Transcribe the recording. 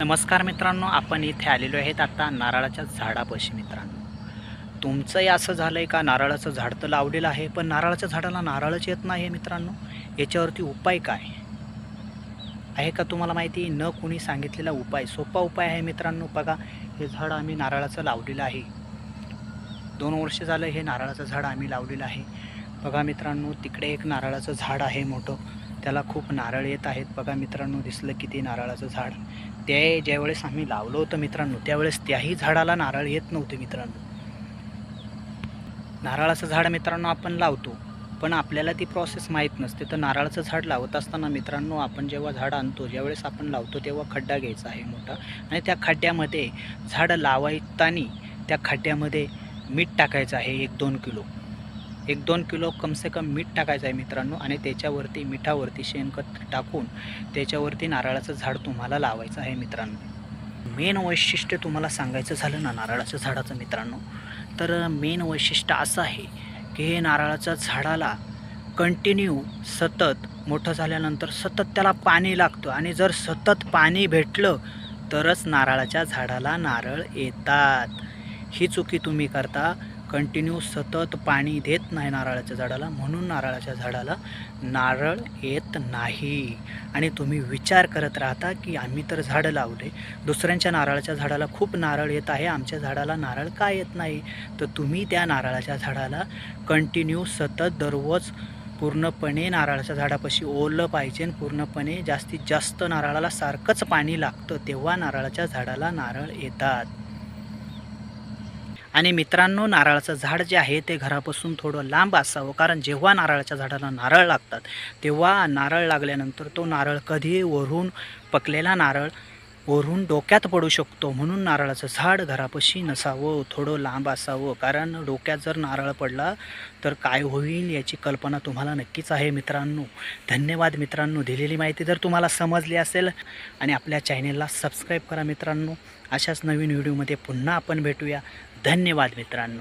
नमस्कार मित्रांनो आपण इथे आलेलो आहेत आता नारळाच्या झाडापाशी मित्रांनो. तुमचंही असं झालं आहे का नारळाचं झाड तर लावलेलं आहे पण नारळाच्या झाडाला नारळच येत नाही आहे मित्रांनो? याच्यावरती उपाय काय? आहे का तुम्हाला माहिती? न कुणी सांगितलेला उपाय सोपा उपाय आहे मित्रांनो. बघा हे झाड आम्ही नारळाचं लावलेलं आहे. दोन वर्ष झालं हे नारळाचं झाड आम्ही लावलेलं आहे. बघा मित्रांनो तिकडे एक नारळाचं झाड आहे मोठं. त्याला खूप नारळ येत आहेत. बघा मित्रांनो दिसलं किती नारळाचं झाड. ते ज्यावेळेस आम्ही लावलं होतं मित्रांनो त्यावेळेस त्याही झाडाला नारळ येत नव्हते मित्रांनो. नारळाचं झाड मित्रांनो आपण लावतो पण आपल्याला ती प्रोसेस माहीत नसते. तर नारळाचं झाड लावत असताना मित्रांनो आपण जेव्हा झाड आणतो ज्यावेळेस आपण लावतो तेव्हा खड्डा घ्यायचा आहे मोठा. आणि त्या खड्ड्यामध्ये झाड लावायतानी त्या खड्ड्यामध्ये मीठ टाकायचं आहे एक दोन किलो. एक दोन किलो कमसे कम मीठ टाकायचं आहे मित्रांनो आणि त्याच्यावरती मिठावरती शेणखत टाकून त्याच्यावरती नारळाचं झाड तुम्हाला लावायचं आहे मित्रांनो. मेन वैशिष्ट्य तुम्हाला सांगायचं झालं ना नारळाच्या झाडाचं मित्रांनो तर मेन वैशिष्ट्य असं आहे की हे नारळाच्या झाडाला कंटिन्यू सतत मोठं झाल्यानंतर सतत त्याला पाणी लागतं आणि जर सतत पाणी भेटलं तरच नारळाच्या झाडाला नारळ येतात. ही चुकी तुम्ही करता कंटिन्यू सतत पाणी देत नाही नारळाच्या झाडाला म्हणून नारळाच्या झाडाला नारळ येत नाही. आणि तुम्ही विचार करत राहता की आम्ही तर झाडं लावले. दुसऱ्यांच्या नारळाच्या झाडाला खूप नारळ येत आहे आमच्या झाडाला नारळ का येत नाही? तर तुम्ही त्या नारळाच्या झाडाला कंटिन्यू सतत दररोज पूर्णपणे नारळाच्या झाडापाशी ओलं पाहिजे पूर्णपणे जास्तीत जास्त नारळाला सारखंच पाणी लागतं तेव्हा नारळाच्या झाडाला नारळ येतात. आणि मित्रांनो नारळाचं झाड जे आहे ते घरापासून थोडं लांब असावं. कारण जेव्हा नारळाच्या झाडाला नारळ लागतात तेव्हा नारळ लागल्यानंतर तो नारळ कधी वरून पकलेला नारळ वरून डोक्यात पडू शकतो म्हणून नारळाचं झाड घरापाशी नसावं थोडं लांब असावं. कारण डोक्यात जर नारळ पडला तर काय होईल याची कल्पना तुम्हाला नक्कीच आहे मित्रांनो. धन्यवाद मित्रांनो. दिलेली माहिती जर तुम्हाला समजली असेल आणि आपल्या चॅनेलला सबस्क्राईब करा मित्रांनो. अशाच नवीन व्हिडिओमध्ये पुन्हा आपण भेटूया. धन्यवाद मित्रांनो.